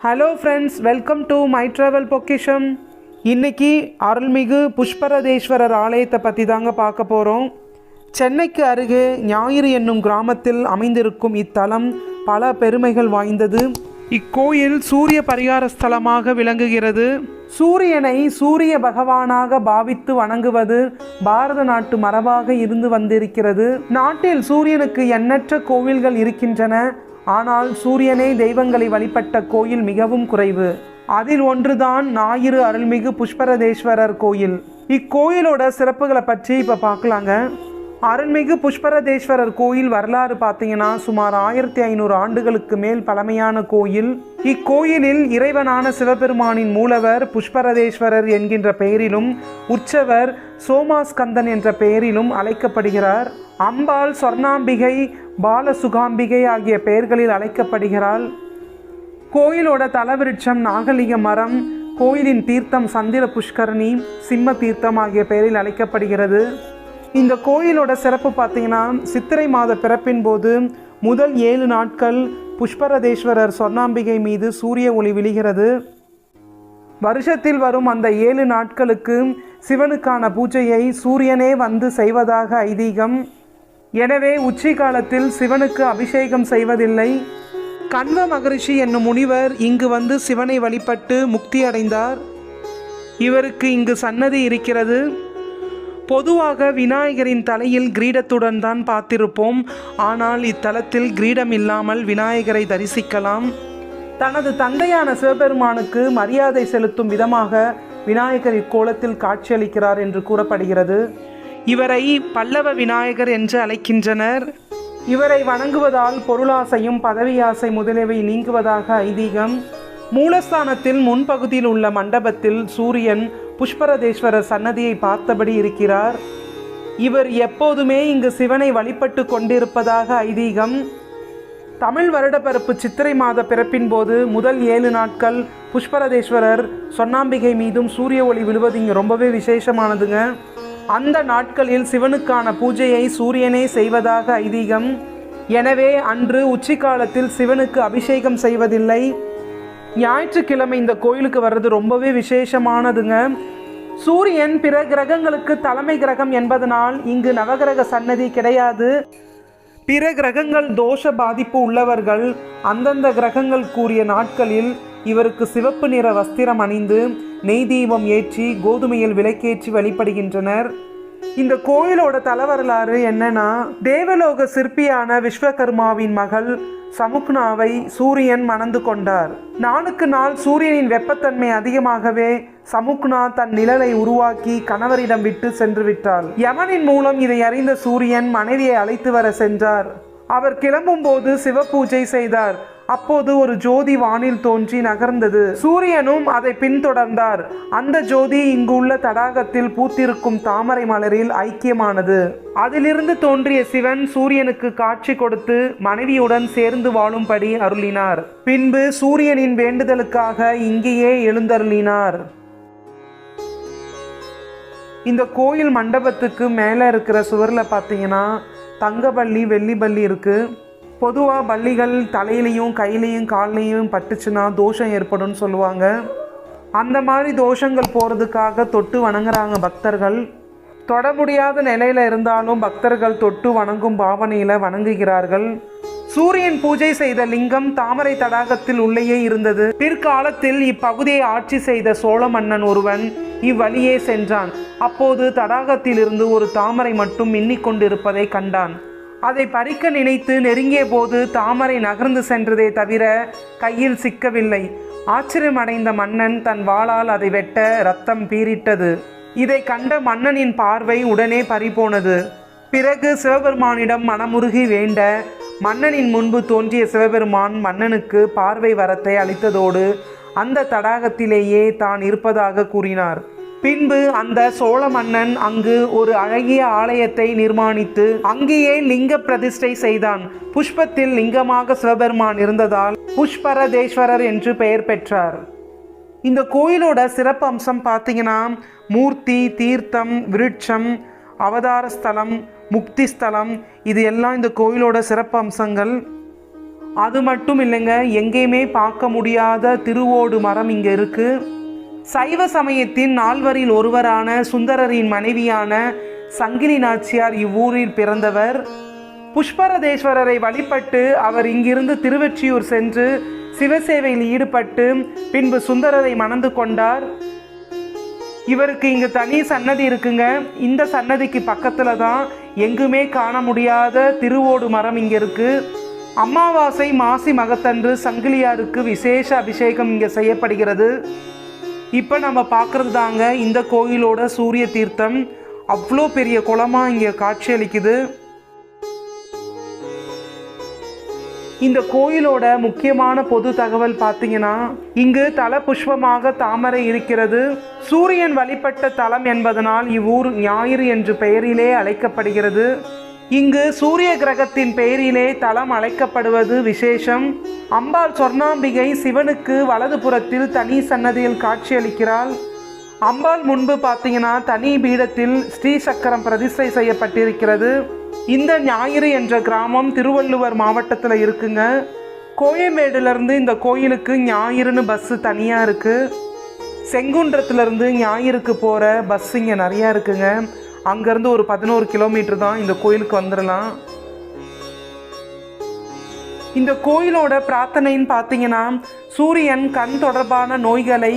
Hello friends welcome to my travel பொக்கிஷம் இன்னைக்கு அருள்மிகு புஷ்பரதேஸ்வரர் ஆலயத்தை பற்றி தாங்க பார்க்க போகிறோம் சென்னைக்கு அருகே ஞாயிறு என்னும் கிராமத்தில் அமைந்திருக்கும் இத்தலம் பல பெருமைகள் வாய்ந்தது. இக்கோயில் சூரிய பரிகார ஸ்தலமாக விளங்குகிறது. சூரியனை சூரிய பகவானாக பாவித்து வணங்குவது பாரத நாட்டு மரபாக இருந்து வந்திருக்கிறது. நாட்டில் சூரியனுக்கு எண்ணற்ற கோவில்கள் இருக்கின்றன. ஆனால் சூரியனே தெய்வங்களை வழிபட்ட கோயில் மிகவும் குறைவு. அதில் ஒன்றுதான் ஞாயிறு அருள்மிகு புஷ்பரதேஸ்வரர் கோயில். இக்கோயிலோட சிறப்புகளை பற்றி இப்போ பார்க்கலாங்க. அருள்மிகு புஷ்பரதேஸ்வரர் கோயில் வரலாறு பார்த்தீங்கன்னா சுமார் ஆயிரத்தி ஐநூறு ஆண்டுகளுக்கு மேல் பழமையான கோயில். இக்கோயிலில் இறைவனான சிவபெருமானின் மூலவர் புஷ்பரதேஸ்வரர் என்கின்ற பெயரிலும் உற்சவர் சோமாஸ்கந்தன் என்ற பெயரிலும் அழைக்கப்படுகிறார். அம்பாள் சொர்ணாம்பிகை பாலசுகாம்பிகை ஆகிய பெயர்களில் அழைக்கப்படுகிறாள். கோயிலோட தலவிருட்சம் நாகலிங்க மரம் கோயிலின் தீர்த்தம் சந்திர புஷ்கரணி சிம்ம தீர்த்தம் ஆகிய பெயரில் அழைக்கப்படுகிறது. இந்த கோயிலோட சிறப்பு பார்த்தீங்கன்னா சித்திரை மாத பிறப்பின் போது முதல் ஏழு நாட்கள் புஷ்பரதேஸ்வரர் சொர்ணாம்பிகை மீது சூரிய ஒளி விழுகிறது. வருஷத்தில் வரும் அந்த ஏழு நாட்களுக்கு சிவனுக்கான பூஜையை சூரியனே வந்து செய்வதாக ஐதீகம். எனவே உச்சி காலத்தில் சிவனுக்கு அபிஷேகம் செய்வதில்லை. கண்வ மகரிஷி என்னும் முனிவர் இங்கு வந்து சிவனை வழிபட்டு முக்தி அடைந்தார். இவருக்கு இங்கு சன்னதி இருக்கிறது. பொதுவாக விநாயகரின் தலையில் கிரீடத்துடன் தான் பார்த்திருப்போம். ஆனால் இத்தலத்தில் கிரீடம் இல்லாமல் விநாயகரை தரிசிக்கலாம். தனது தந்தையான சிவபெருமானுக்கு மரியாதை செலுத்தும் விதமாக விநாயகர் இக்கோலத்தில் காட்சியளிக்கிறார் என்று கூறப்படுகிறது. இவரை பல்லவ விநாயகர் என்று அழைக்கின்றனர். இவரை வணங்குவதால் பொருளாசையும் பதவியாசை முதலியவை நீங்குவதாக ஐதீகம். மூலஸ்தானத்தில் முன்பகுதியில் உள்ள மண்டபத்தில் சூரியன் புஷ்பரதேஸ்வரர் சன்னதியை பார்த்தபடி இருக்கிறார். இவர் எப்போதுமே இங்கு சிவனை வழிபட்டு கொண்டிருப்பதாக ஐதீகம். தமிழ் வருடப்பரப்பு சித்திரை மாத பிறப்பின் போது முதல் ஏழு நாட்கள் புஷ்பரதேஸ்வரர் சொன்னாம்பிகை மீதும் சூரிய ஒளி விழுவது இங்கே ரொம்பவே விசேஷமானதுங்க. அந்த நாட்களில் சிவனுக்கான பூஜையை சூரியனே செய்வதாக ஐதீகம். எனவே அன்று உச்சிக்காலத்தில் சிவனுக்கு அபிஷேகம் செய்வதில்லை. ஞாயிற்றுக்கிழமை இந்த கோயிலுக்கு வர்றது ரொம்பவே விசேஷமானதுங்க. சூரியன் பிற கிரகங்களுக்கு தலைமை கிரகம் என்பதனால் இங்கு நவகிரக சன்னதி கிடையாது. பிற கிரகங்கள் தோஷ பாதிப்பு உள்ளவர்கள் அந்தந்த கிரகங்கள் கூறிய நாட்களில் இவருக்கு சிவப்பு நிற வஸ்திரம் அணிந்து நெய் தீபம் ஏற்றி கோதுமையில் விளக்கேற்றி வழிபடுகின்றனர். இந்த கோயிலோட தலவரலாறு என்னன்னா தேவலோக சிற்பியான விஸ்வகர்மாவின் மகள் சமுக்னாவை சூரியன் மணந்து கொண்டார். நாளுக்கு நாள் சூரியனின் வெப்பத்தன்மை அதிகமாகவே சமுக்னா தன் நிழலை உருவாக்கி கணவரிடம் விட்டு சென்று விட்டாள். யமனின் மூலம் இதை அறிந்த சூரியன் மனைவியை அழைத்து வர சென்றார். அவர் கிளம்பும் போது சிவபூஜை செய்தார். அப்போது ஒரு ஜோதி வானில் தோன்றி நகர்ந்தது. சூரியனும் அதை பின்தொடர்ந்தார். அந்த ஜோதி இங்கு உள்ள தடாகத்தில் பூத்திருக்கும் தாமரை மலரில் ஐக்கியமானது. அதிலிருந்து தோன்றிய சிவன் சூரியனுக்கு காட்சி கொடுத்து மனைவியுடன் சேர்ந்து வாழும்படி அருளினார். பின்பு சூரியனின் வேண்டுதலுக்காக இங்கேயே எழுந்தருளினார். இந்த கோயில் மண்டபத்துக்கு மேலே இருக்கிற சுவரில் பார்த்தீங்கன்னா தங்கபள்ளி வெள்ளி பள்ளி இருக்குது பொதுவாக பள்ளிகள் தலையிலையும் கையிலையும் கால்லையும் பட்டுச்சுன்னா தோஷம் ஏற்படும்னு சொல்லுவாங்க. அந்த மாதிரி தோஷங்கள் போகிறதுக்காக தொட்டு வணங்குறாங்க பக்தர்கள். தொட முடியாத நிலையில் இருந்தாலும் பக்தர்கள் தொட்டு வணங்கும் பாவனையில் வணங்குகிறார்கள். சூரியன் பூஜை செய்த லிங்கம் தாமரை தடாகத்தில் உள்ளேயே இருந்தது. பிற்காலத்தில் இப்பகுதியை ஆட்சி செய்த சோழ மன்னன் ஒருவன் இவ்வழியே சென்றான். அப்போது தடாகத்திலிருந்து ஒரு தாமரை மட்டும் மின்னிக் கொண்டிருப்பதை கண்டான். அதை பறிக்க நினைத்து நெருங்கிய போது தாமரை நகர்ந்து சென்றதே தவிர கையில் சிக்கவில்லை. ஆச்சரியமடைந்த மன்னன் தன் வாளால் அதை வெட்ட ரத்தம் பீரிட்டது இதை கண்ட மன்னனின் பார்வை உடனே பறிபோனது. பிறகு சிவபெருமானிடம் மனமுருகி வேண்ட மன்னனின் முன்பு தோன்றிய சிவபெருமான் மன்னனுக்கு பார்வை வரத்தை அளித்ததோடு அந்த தடாகத்திலேயே தான் இருப்பதாக கூறினார். பின்பு அந்த சோழ மன்னன் அங்கு ஒரு அழகிய ஆலயத்தை நிர்மாணித்து அங்கேயே லிங்க பிரதிஷ்டை செய்தான். புஷ்பத்தில் லிங்கமாக சிவபெருமான் இருந்ததால் புஷ்பரதேஸ்வரர் என்று பெயர் பெற்றார். இந்த கோயிலோட சிறப்பு அம்சம் பார்த்தீங்கன்னா மூர்த்தி தீர்த்தம் விருட்சம் அவதார ஸ்தலம் முக்தி ஸ்தலம் இது எல்லாம் இந்த கோயிலோட சிறப்பு அம்சங்கள். அது மட்டும் இல்லைங்க எங்கேயுமே பார்க்க முடியாத திருவோடு மரம் இங்கே இருக்குது சைவ சமயத்தின் நால்வரில் ஒருவரான சுந்தரரின் மனைவியான சங்கிலி நாச்சியார் இவ்வூரில் பிறந்தவர். புஷ்பரதேஸ்வரரை வழிபட்டு அவர் இங்கிருந்து திருவெற்றியூர் சென்று சிவசேவையில் ஈடுபட்டு பின்பு சுந்தரரை மணந்து கொண்டார். இவருக்கு இங்கு தனி சன்னதி இருக்குங்க. இந்த சன்னதிக்கு பக்கத்துல தான் எங்குமே காண முடியாத திருவோடு மரம் இங்க இருக்கு. அமாவாசை மாசி மகத்தன்று சங்கிலியாருக்கு விசேஷ அபிஷேகம் இங்க செய்யப்படுகிறது. இப்போ நம்ம பார்க்குறது தாங்க இந்த கோயிலோட சூரிய தீர்த்தம். அவ்வளோ பெரிய குளமாக இங்கே காட்சியளிக்குது இந்த கோயிலோட முக்கியமான பொது தகவல் பார்த்தீங்கன்னா இங்கு தல புஷ்பமாக தாமரை இருக்கிறது. சூரியன் வழிபட்ட தலம் என்பதனால் இவ்வூர் ஞாயிறு என்று பெயரிலே அழைக்கப்படுகிறது. இங்கு சூரிய கிரகத்தின் பெயரிலே தலம் அழைக்கப்படுவது விசேஷம். அம்பாள் சொர்ணாம்பிகை சிவனுக்கு வலது புறத்தில் தனி சன்னதியில் காட்சியளிக்கிறாள். அம்பாள் முன்பு பார்த்தீங்கன்னா தனி பீடத்தில் ஸ்ரீ சக்கரம் பிரதிஷ்டை செய்யப்பட்டிருக்கிறது. இந்த ஞாயிறு என்ற கிராமம் திருவள்ளுவர் மாவட்டத்தில் இருக்குங்க. கோயம்பேடுலேருந்து இந்த கோயிலுக்கு ஞாயிறுன்னு பஸ்ஸு தனியாக இருக்குது செங்குன்றத்துலேருந்து ஞாயிறுக்கு போகிற பஸ் இங்கே நிறையா இருக்குங்க. அங்கேருந்து ஒரு பதினோரு கிலோமீட்டர் தான் இந்த கோயிலுக்கு வந்துடலாம். இந்த கோயிலோட பிரார்த்தனைன்னு பார்த்தீங்கன்னா சூரியன் கண் தொடர்பான நோய்களை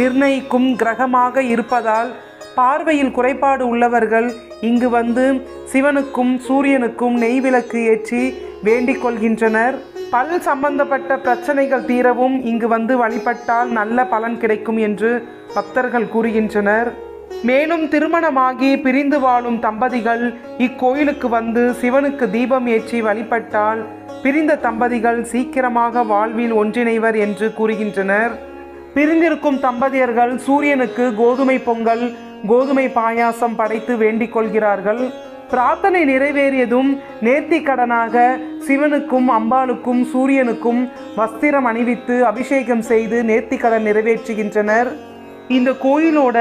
நிர்ணயிக்கும் கிரகமாக இருப்பதால் பார்வையில் குறைபாடு உள்ளவர்கள் இங்கு வந்து சிவனுக்கும் சூரியனுக்கும் நெய் விளக்கு ஏற்றி வேண்டிக் கொள்கின்றனர். பல் சம்பந்தப்பட்ட பிரச்சனைகள் தீரவும் இங்கு வந்து வழிபட்டால் நல்ல பலன் கிடைக்கும் என்று பக்தர்கள் கூறுகின்றனர். மேலும் திருமணமாகி பிரிந்து வாழும் தம்பதிகள் இக்கோயிலுக்கு வந்து சிவனுக்கு தீபம் ஏற்றி வழிபட்டால் பிரிந்த தம்பதிகள் சீக்கிரமாக வாழ்வில் ஒன்றிணைவர் என்று கூறுகின்றனர். பிரிந்திருக்கும் தம்பதியர்கள் சூரியனுக்கு கோதுமை பொங்கல் கோதுமை பாயாசம் படைத்து வேண்டிக் கொள்கிறார்கள். பிரார்த்தனை நிறைவேறியதும் நேர்த்தி கடனாக சிவனுக்கும் அம்பாளுக்கும் சூரியனுக்கும் வஸ்திரம் அணிவித்து அபிஷேகம் செய்து நேர்த்தி கடன் நிறைவேற்றுகின்றனர். இந்த கோயிலோட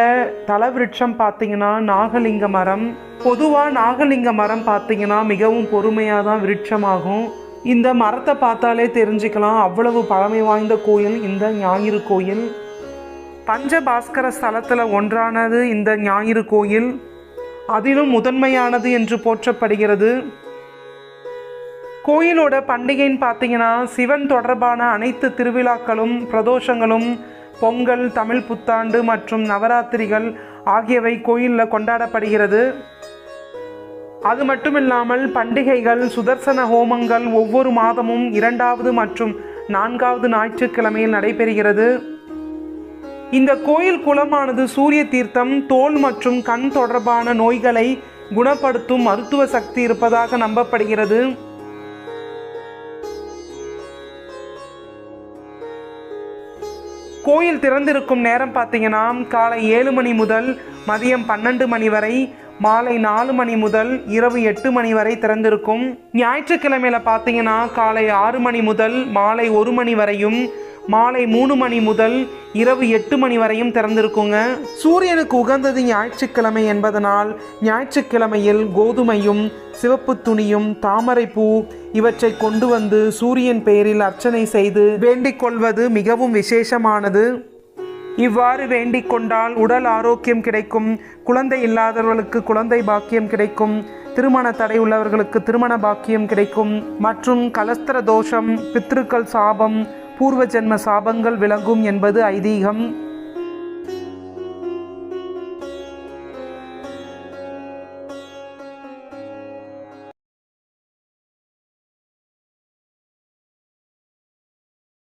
தலவிருட்சம் பார்த்தீங்கன்னா நாகலிங்க மரம். பொதுவாக நாகலிங்க மரம் பார்த்தீங்கன்னா மிகவும் பொறுமையாக தான் விருட்சமாகும். இந்த மரத்தை பார்த்தாலே தெரிஞ்சுக்கலாம் அவ்வளவு பழமை வாய்ந்த கோயில் இந்த ஞாயிறு கோயில். பஞ்சபாஸ்கர ஸ்தலத்தில் ஒன்றானது இந்த ஞாயிறு கோயில். அதிலும் முதன்மையானது என்று போற்றப்படுகிறது. கோயிலோட பண்டிகைன்னு பார்த்தீங்கன்னா சிவன் தொடர்பான அனைத்து திருவிழாக்களும் பிரதோஷங்களும் பொங்கல் தமிழ் புத்தாண்டு மற்றும் நவராத்திரிகள் ஆகியவை கோயிலில் கொண்டாடப்படுகிறது. அது மட்டும் இல்லாமல் பண்டிகைகள் சுதர்சன ஹோமங்கள் ஒவ்வொரு மாதமும் இரண்டாவது மற்றும் நான்காவது ஞாயிற்றுக்கிழமையில் நடைபெறுகிறது. இந்த கோயில் குளமானது சூரிய தீர்த்தம் தோல் மற்றும் கண் தொடர்பான நோய்களை குணப்படுத்தும் மருத்துவ சக்தி இருப்பதாக நம்பப்படுகிறது. கோயில் திறந்திருக்கும் நேரம் பார்த்தீங்கன்னா காலை ஏழு மணி முதல் மதியம் பன்னெண்டு மணி வரை மாலை நாலு மணி முதல் இரவு எட்டு மணி வரை திறந்திருக்கும். ஞாயிற்றுக்கிழமையில பார்த்தீங்கன்னா காலை ஆறு மணி முதல் மாலை ஒரு மணி வரையும் மாலை மூணு மணி முதல் இரவு எட்டு மணி வரையும் திறந்திருக்குங்க. சூரியனுக்கு உகந்தது ஞாயிற்றுக்கிழமை என்பதனால் ஞாயிற்றுக்கிழமையில் கோதுமையும் சிவப்பு துணியும் தாமரைப்பூ இவற்றை கொண்டு வந்து சூரியன் பெயரில் அர்ச்சனை செய்து வேண்டிக் கொள்வது மிகவும் விசேஷமானது. இவ்வாறு வேண்டிக் கொண்டால் உடல் ஆரோக்கியம் கிடைக்கும் குழந்தை இல்லாதவர்களுக்கு குழந்தை பாக்கியம் கிடைக்கும் திருமண தடை உள்ளவர்களுக்கு திருமண பாக்கியம் கிடைக்கும் மற்றும் கலஸ்திர தோஷம் பித்ருக்கள் சாபம் பூர்வ ஜென்ம சாபங்கள் விளங்கும் என்பது ஐதீகம்.